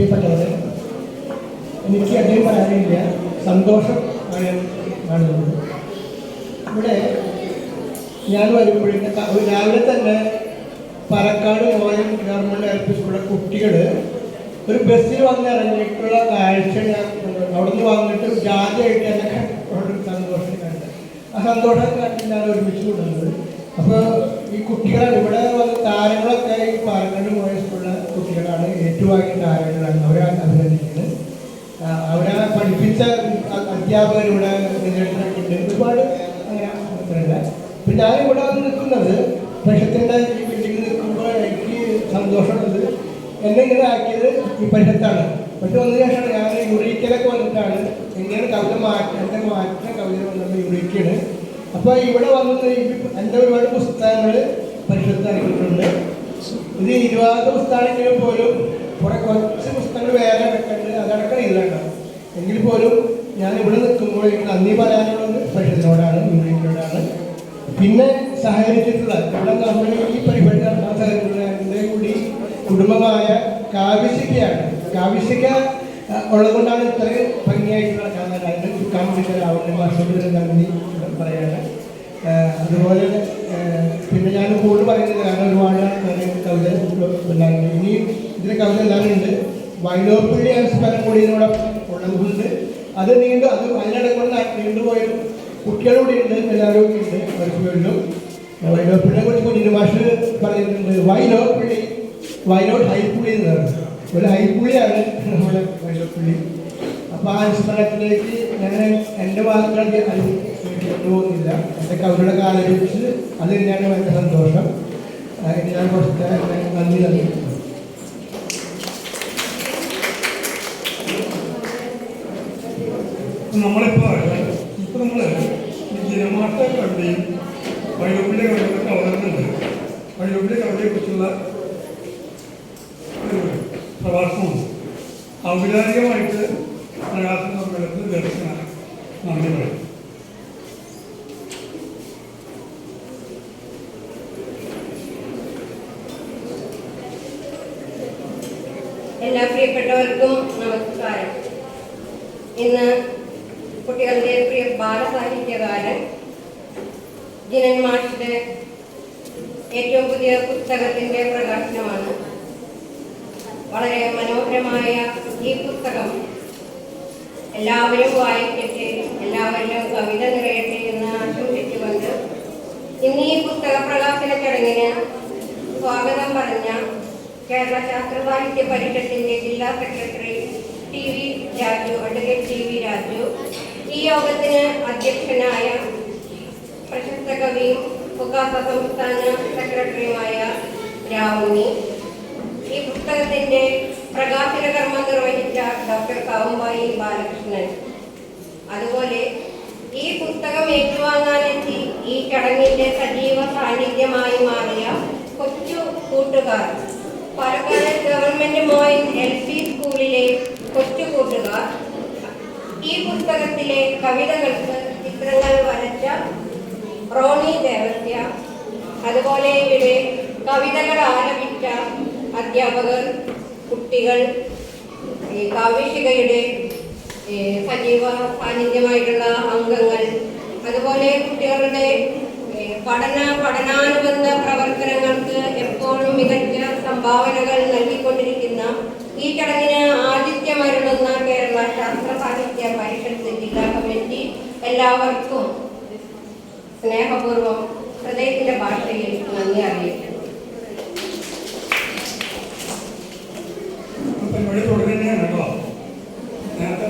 പ്രിയപ്പെട്ടവരെ എനിക്ക് അധികം പറയാനില്ല. സന്തോഷം ആണ് കാണുന്നത്. ഇവിടെ ഞാൻ വരുമ്പോഴേക്കും രാവിലെ തന്നെ പാലക്കാട് മോയൻ ഗവൺമെന്റ് എൽ സ്കൂളിലെ കുട്ടികൾ ഒരു ബസ്സിൽ വന്ന് ഇറങ്ങിയിട്ടുള്ള കാഴ്ച ഞാൻ അവിടെ നിന്ന് വന്നിട്ട് ജാതിയായിട്ട് എന്നെ സന്തോഷം കണ്ട് ആ സന്തോഷം കണ്ട് ഞാൻ ഒരുമിച്ച് കൊണ്ടുവന്നത്. അപ്പോൾ ഈ കുട്ടികളാണ് ഇവിടെ വന്ന് താരങ്ങളൊക്കെ ഈ പാലക്കാട് മോയൻ കുട്ടികളാണ് ഏറ്റുവാങ്ങിയ താരങ്ങളാണ് അവരെ അഭിനന്ദിക്കുന്നത്. അവരെ പഠിപ്പിച്ച അധ്യാപകരിവിടെ ഇവിടെ ഒരുപാട് അങ്ങനെ പിന്നെ ഞാൻ ഇവിടെ നിൽക്കുന്നത് പരിഷത്തിന്റെ ഈ ബിൽഡിങ്ങിൽ നിൽക്കുമ്പോൾ എനിക്ക് സന്തോഷമുള്ളത് എന്നെ ഇങ്ങനെ ആക്കിയത് ഈ പരിഷത്താണ് പക്ഷെ ഒന്നിനു ശേഷം ഞാൻ യുറീക്കലൊക്കെ വന്നിട്ടാണ് എങ്ങനെയാണ് കവിത മാറ്റം എന്റെ മാറ്റം കവിത വന്നത് യുറീക്കാണ് അപ്പോൾ ഇവിടെ വന്നത് എന്റെ ഒരുപാട് പുസ്തകങ്ങൾ ഇറങ്ങിയിട്ടുണ്ട് ഇത് ഇരുപത് പുസ്തകമാണെങ്കിലും പോലും കുറെ കുറച്ച് പുസ്തകങ്ങൾ വേറെ വെക്കേണ്ടത് അതടക്കം ഇതിലുണ്ടാവും എങ്കിൽ പോലും ഞാൻ ഇവിടെ നിൽക്കുമ്പോൾ നന്ദി പറയാനുള്ളത് പരിഷത്തിനോടാണ് യൂണിറ്റിനോടാണ്. പിന്നെ സഹകരിച്ചിട്ടുള്ള ഇവിടെ നമ്മൾ ഈ പരിപാടി നടത്താൻ സഹകരിച്ചിട്ടുള്ള കൂടി കുടുംബമായ കാവ്യശിക്കയാണ് കാവ്യശിക്ക ഉള്ളതുകൊണ്ടാണ് ഇത്രയും ഭംഗിയായിട്ടുള്ള കാണാൻ അതിന് അവരുടെ വർഷത്തിൽ നന്ദി പറയാണ് അതുപോലെ പിന്നെ ഞാൻ കൂടുതൽ പറയുന്നത് കാരണം ഒരുപാട് ഞാൻ കവിത ഉണ്ടായിരുന്നു ഇനി ഇതിന് കവിത എല്ലാവരും ഉണ്ട്. വൈലോപ്പിള്ളി സ്ഥലം കൂടി ഇതിനോടെ ഉള്ളതുകൊണ്ട് അത് നീണ്ടു അത് അതിനിടക്കൊണ്ട് നീണ്ടുപോയ കുട്ടികളുടെ ഉണ്ട്. എല്ലാവരും ഉണ്ട്. പരിശുദ്ധരിലും വൈലോപ്പിള്ളിയെ കുറിച്ച് കുഞ്ഞിന് ഭാഷ പറയുന്നുണ്ട്. വൈലോപ്പിള്ളി വൈലോട്ട് ഹൈപ്പുള്ളി എന്ന് പറയുന്നത് ഒരു ഹൈപ്പുള്ളിയാണ് നമ്മുടെ വൈലോപ്പിള്ളി. അപ്പോൾ ആ സ്ഥലത്തിലേക്ക് ഞാൻ എന്റെ വാക്കുകൾ അത് അതൊക്കെ അവരുടെ കാലഘട്ടത്തിൽ അത് തന്നെയാണ് ഭയങ്കര സന്തോഷം. ഞാൻ കുറച്ച് നന്ദി നന്ദി നമ്മളിപ്പോൾ ഇപ്പൊ നമ്മൾ ഈ ജനമാട്ട കവിതയും കവിതയൊക്കെ അവതരണുണ്ട് വൈലോപ്പിന്റെ കവിതയെ കുറിച്ചുള്ള ഒരു പ്രഭാഷണമുണ്ട് ഔപചാരികമായിട്ട് പ്രകാശന സമ്മേളനത്തിൽ ദർശന നന്ദി പറയും എല്ലാ പ്രിയപ്പെട്ടവർക്കും നമസ്കാരം. ഇന്ന് കുട്ടികളുടെ പ്രിയ ബാലസാഹിത്യകാരൻ ജിനൻ മാഷിന്റെ ഏറ്റവും പുതിയ പുസ്തകത്തിന്റെ പ്രകാശനമാണ്. വളരെ മനോഹരമായ ഈ പുസ്തകം എല്ലാവരും വായിക്കട്ടെ എല്ലാവരിലും കവിത നിറയട്ടെ എന്ന് ആശംസിച്ചുകൊണ്ട് ഇന്ന് ഈ പുസ്തക പ്രകാശന ചടങ്ങിന് സ്വാഗതം പറഞ്ഞ കേരള ശാസ്ത്ര സാഹിത്യ പരിഷത്തിന്റെ ജില്ലാ secretary T V Raju advocate T V Raju. ഈ യോഗത്തിന് അധ്യക്ഷനായ പ്രശസ്ത കവിയും ഉക്കാസ സംസ്ഥാന സെക്രട്ടറിയുമായ രാവുണ്ണി ഈ പുസ്തകത്തിന്റെ പ്രകാശന കർമ്മം നിർവഹിച്ച ഡോക്ടർ കാവുമ്പായി ബാലകൃഷ്ണൻ. അതുപോലെ ഈ പുസ്തകം ഏറ്റുവാങ്ങാനെത്തി ഈ ചടങ്ങിന്റെ സജീവ സാന്നിധ്യമായി മാറിയ കൊച്ചു കൂട്ടുകാർ. Palakkad government Moyin L P സ്കൂളിലെ കൊച്ചുകൂട്ടുകാർ ഈ പുസ്തകത്തിലെ കവിതകൾക്ക് ചിത്രങ്ങൾ വരച്ച റോണി ദേവസ്യ അതുപോലെ ഇവിടെ കവിതകൾ ആലപിച്ച അധ്യാപകർ കുട്ടികൾ ഈ കാവ്യശികയുടെ സജീവ സാന്നിധ്യമായിട്ടുള്ള അംഗങ്ങൾ അതുപോലെ കുട്ടികളുടെ പഠന പഠനാനുബന്ധ പ്രവർത്തനങ്ങൾക്ക് എപ്പോഴും മികച്ച സംഭാവനകൾ നൽകിക്കൊണ്ടിരിക്കുന്ന ഈ ചടങ്ങിന് ആതിഥ്യമരുളുന്ന കേരള ശാസ്ത്ര സാഹിത്യ പരിഷത്ത് ജില്ലാ കമ്മിറ്റി എല്ലാവർക്കും സ്നേഹപൂർവം ഹൃദയത്തിന്റെ ഭാഷയിൽ നന്ദി അറിയിക്കുന്നു. നേരത്തെ